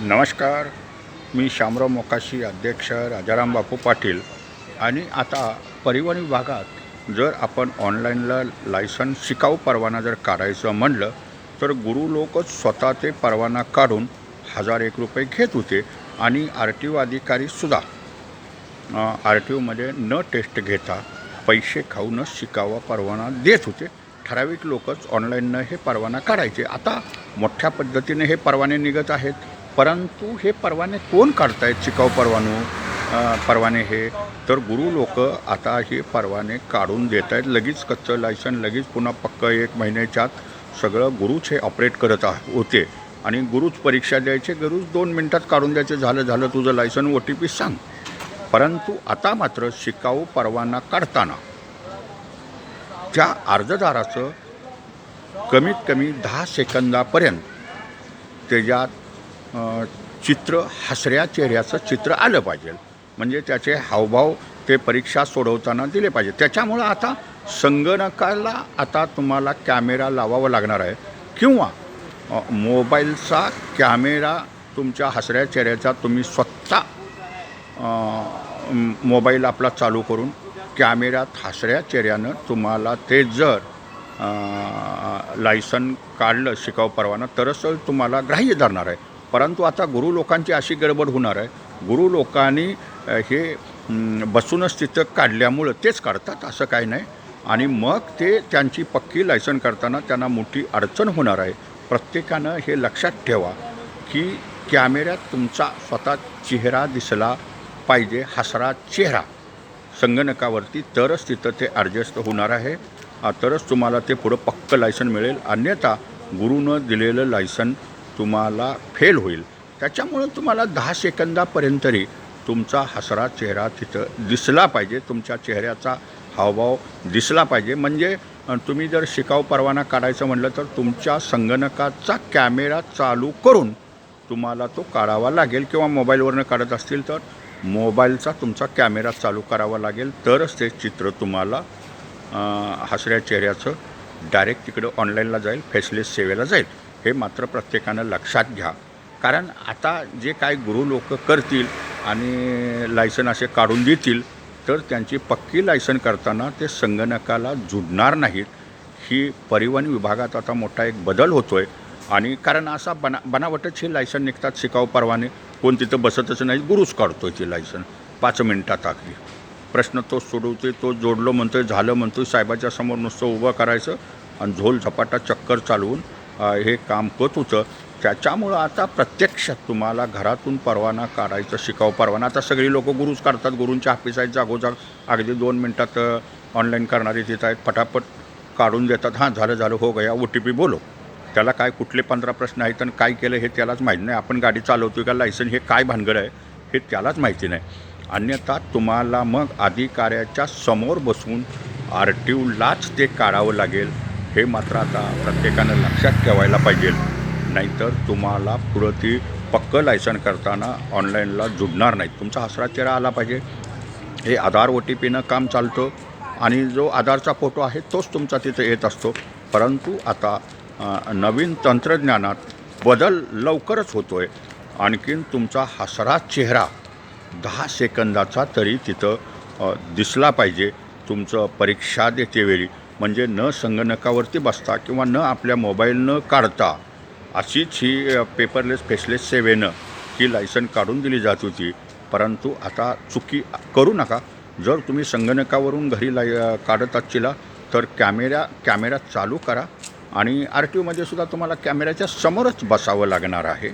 नमस्कार. मी शामराव मोकाशी अध्यक्ष राजाराम बापू पाटील. आणि आता परिवहन विभागात जर आपण ऑनलाईनला लायसन शिकाऊ परवाना जर काढायचं म्हणलं तर गुरु लोकच स्वतः ते परवाना काढून हजार एक रुपये घेत होते आणि आर टी ओ अधिकारीसुद्धा आर टी ओमध्ये न टेस्ट घेता पैसे खाऊनच शिकावा परवाना देत होते. ठराविक लोकच ऑनलाईननं हे परवाना काढायचे. आता मोठ्या पद्धतीने हे परवाने निघत आहेत. परंतु हे परवाने कोण काढतायत शिकाऊ परवानू? परवाने हे. तर गुरु लोक आता हे परवाने काढून देत आहेत लगेच कच्चं लायसन लगेच पुन्हा पक्क एक महिन्याच्या आत सगळं गुरुच हे ऑपरेट करत आ- होते. आणि गुरुच परीक्षा द्यायचे गुरुच दोन मिनटात काढून द्यायचे. झालं झालं तुझं लायसन ओ टी पी सांग. परंतु आता मात्र शिकाऊ परवाना काढताना त्या अर्जदाराचं कमीत कमी दहा सेकंदापर्यंत त्याच्यात चित्र हसऱ्या चेहऱ्याचं चित्र आलं पाहिजे. म्हणजे त्याचे हावभाव ते परीक्षा सोडवताना दिले पाहिजे. त्याच्यामुळं आता संगणकाला आता तुम्हाला कॅमेरा लावावा लागणार आहे. किंवा मोबाईलचा कॅमेरा तुमच्या हसऱ्या चेहऱ्याचा तुम्ही स्वतः मोबाईल आपला चालू करून कॅमेऱ्यात हसऱ्या चेहऱ्यानं तुम्हाला ते जर लायसन काढलं शिकाव परवाना तरच तुम्हाला ग्राह्य धरणार आहे. परंतु आता गुरु लोकांची अशी गडबड होणार आहे. गुरु लोकांनी हे बसूनच तिथं काढल्यामुळं तेच काढतात असं काही नाही. आणि मग ते त्यांची पक्की लायसन करताना त्यांना मोठी अडचण होणार आहे. प्रत्येकानं हे लक्षात ठेवा की कॅमेऱ्यात तुमचा स्वतः चेहरा दिसला पाहिजे हसरा चेहरा. संगणकावरती तरच तिथं ते ॲडजस्ट होणार आहे. तरच तुम्हाला ते पुढं पक्क लायसन मिळेल. अन्यथा गुरुनं दिलेलं लायसन तुम्हाला फेल होईल. त्याच्यामुळं तुम्हाला दहा सेकंदापर्यंतरी तुमचा हसरा चेहरा तिथं दिसला पाहिजे. तुमच्या चेहऱ्याचा हावभाव दिसला पाहिजे. म्हणजे तुम्ही जर शिकाऊ परवाना काढायचं म्हटलं तर तुमच्या संगणकाचा कॅमेरा चालू करून तुम्हाला तो काढावा लागेल. किंवा मोबाईलवरनं काढत असतील तर मोबाईलचा तुमचा कॅमेरा चालू करावा लागेल. तरच ते चित्र तुम्हाला हसऱ्या चेहऱ्याचं डायरेक्ट तिकडं ऑनलाईनला जाईल. फेसलेस सेवेला जाईल. हे मात्र प्रत्येकानं लक्षात घ्या. कारण आता जे काय गुरु लोक करतील आणि लायसन असे काढून देतील तर त्यांची पक्की लायसन करताना ते संगणकाला जुडणार नाहीत. ही परिवहन विभागात आता मोठा एक बदल होतो आहे आणि कारण असा बना बनावटच हे लायसन निघतात शिकाऊ परवाने. कोण तिथं बसतच नाही गुरुच काढतो आहे ती लायसन पाच मिनटात अगदी. प्रश्न तो सोडवते तो जोडलो म्हणतोय झालं म्हणतोय साहेबाच्या समोर नुसतं उभं करायचं आणि झोल झपाटा चक्कर चालवून हे काम होत होतं. त्याच्यामुळं आता प्रत्यक्षात तुम्हाला घरातून परवाना काढायचं शिकाव. परवाना आता सगळी लोक गुरुच काढतात. गुरूंच्या ऑफिस आहेत जागोजाग. अगदी दोन मिनटात ऑनलाईन करणारे तिथं आहेत पटापट काढून देतात. हां झालं झालं. हो गया. ओ टी पी बोलो. त्याला काय कुठले पंधरा प्रश्न आहेत आणि काय केलं हे त्यालाच माहीत नाही. आपण गाडी चालवतो का? लायसन हे काय भानगड आहे? हे त्यालाच माहिती नाही. अन्यथा तुम्हाला मग अधिकाऱ्याच्या समोर बसून आर टी ओलाच ते काढावं लागेल. हे मात्र आता प्रत्येकानं लक्षात ठेवायला पाहिजे. नाहीतर तुम्हाला पुढं ती पक्क लायसन करताना ऑनलाईनला जुडणार नाहीत. तुमचा हसरा चेहरा आला पाहिजे. हे आधार ओ टी पीनं काम चालतं आणि जो आधारचा फोटो आहे तोच तुमचा तिथं येत असतो. परंतु आता नवीन तंत्रज्ञानात बदल लवकरच होतो आहे आणखीन तुमचा हसरा चेहरा दहा सेकंदाचा तरी तिथं दिसला पाहिजे. तुमचं परीक्षा देतेवेळी म्हणजे न संगणकावरती बसता किंवा न आपल्या मोबाईलनं काढता अशीच ही पेपरलेस फेसलेस सेवेनं ही लायसन काढून दिली जात होती. परंतु आता चुकी करू नका. जर तुम्ही संगणकावरून घरी लाय काढत असशीला तर कॅमेरा कॅमेरा चालू करा आणि आर टी ओमध्ये सुद्धा तुम्हाला कॅमेऱ्याच्या समोरच बसावं लागणार आहे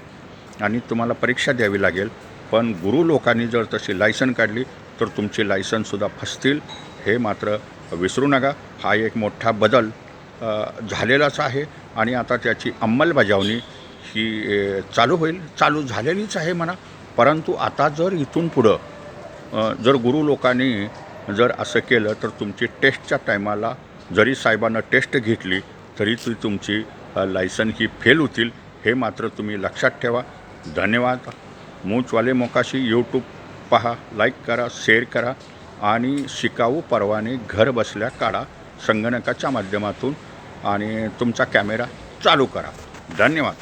आणि तुम्हाला परीक्षा द्यावी लागेल. पण गुरु लोकांनी जर तशी लायसन काढली तर तुमची लायसनसुद्धा फसतील. हे मात्र विसरू नका. हा एक मोठा बदल झालेलाच आहे आणि आता त्याची अंमलबजावणी ही चालू होईल. चालू झालेलीच आहे म्हणा. परंतु आता जर इथून पुढं जर गुरु लोकांनी जर असं केलं तर तुमची टेस्टच्या टायमाला जरी साहेबांना टेस्ट घेतली तरी ती तुमची लायसन ही फेल होतील हे मात्र तुम्ही लक्षात ठेवा. धन्यवाद. मूचवाले मोकाशी यूट्यूब पहा लाईक करा शेअर करा. आणि शिकाऊ परवाने घर बसल्या काढा संगणकाच्या माध्यमातून आणि तुमचा कॅमेरा चालू करा. धन्यवाद.